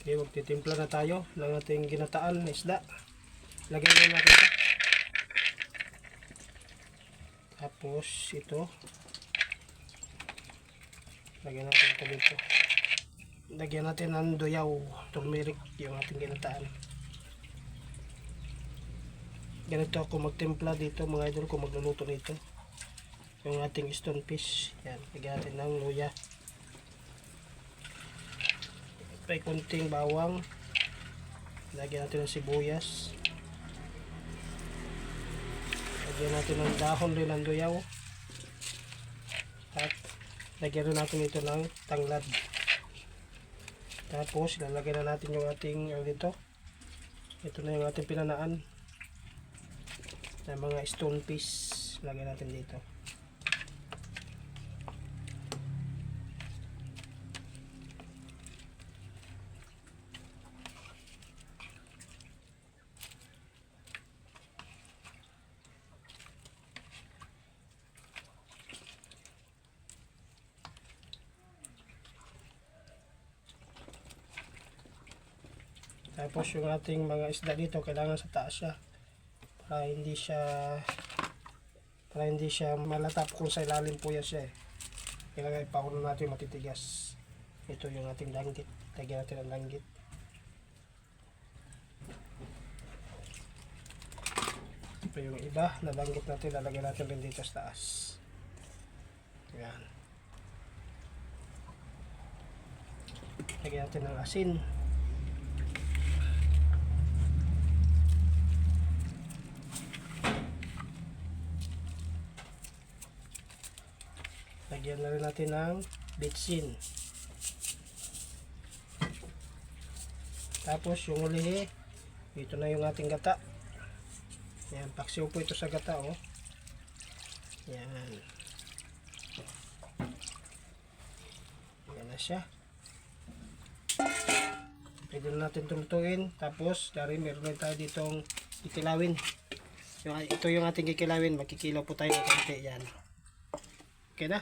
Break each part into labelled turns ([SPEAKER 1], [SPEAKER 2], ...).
[SPEAKER 1] Okay, magtitimpla na tayo ng ating ginataan na isda. Lagyan na natin ito. Tapos ito. Lagyan natin ito dito. Lagyan natin ng duyaw, turmeric, yung ating ginataan. Ganito ako magtimpla dito mga idol kung magluluto nito. Yung ating stone fish. Yan, lagyan natin ng luya. May kunting bawang. Lagyan natin ng sibuyas. Lagyan natin ng dahon rin ng duyaw. At lagyan natin ito ng tanglad. Tapos lalagyan na natin yung ating ano dito. Ito na yung ating pinanaan. Na mga stone piece. Lagyan natin dito. Tapos yung ating mga isda dito kailangan sa taas siya para hindi siya para hindi siya malatap kung sa ilalim po yan siya eh. Kailangan ipakulo natin matitigas. Ito yung ating langgit. Lagyan natin ang langgit. Ito yung iba na natin lalagyan natin rin dito sa taas. Yan. Lagyan natin ng asin. Lagyan na rin natin ng bitsin. Tapos yung uli, ito na yung ating gata. Yan, paksiw po ito sa gata, oh. Yan. Yan na siya. Pwede na natin tumutuin. Tapos, dari meron na tayo ditong kikilawin. Yung, ito yung ating kikilawin. Magkikilaw po tayo ng konti. Yan. Okay na?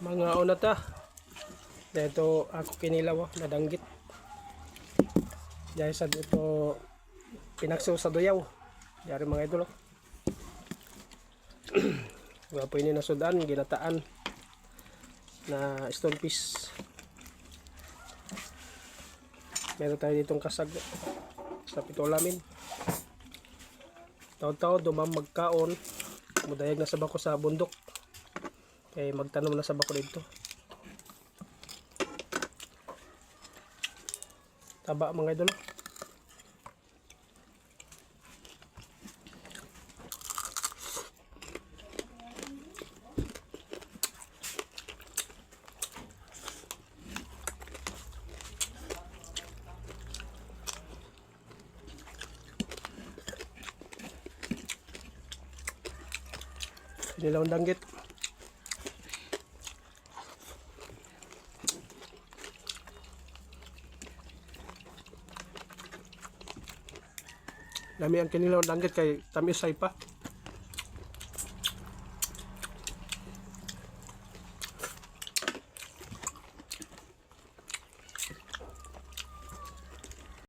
[SPEAKER 1] Mga unata dito ako kinilaw oh, nadanggit. Dahil sa dito pinakso sa doyaw dari mga idol oh. Gwapo ini na sudan ginataan na stone piece. Meron tayo ditong kasag sa pitolamin taon-taon dumam magkaon. Mudayag na sa bako sa bundok kaya magtanom na sa bako dito. Taba mga idol. Nilawang danggit. Lami ang kinilaw danggit kay tamis ay pa.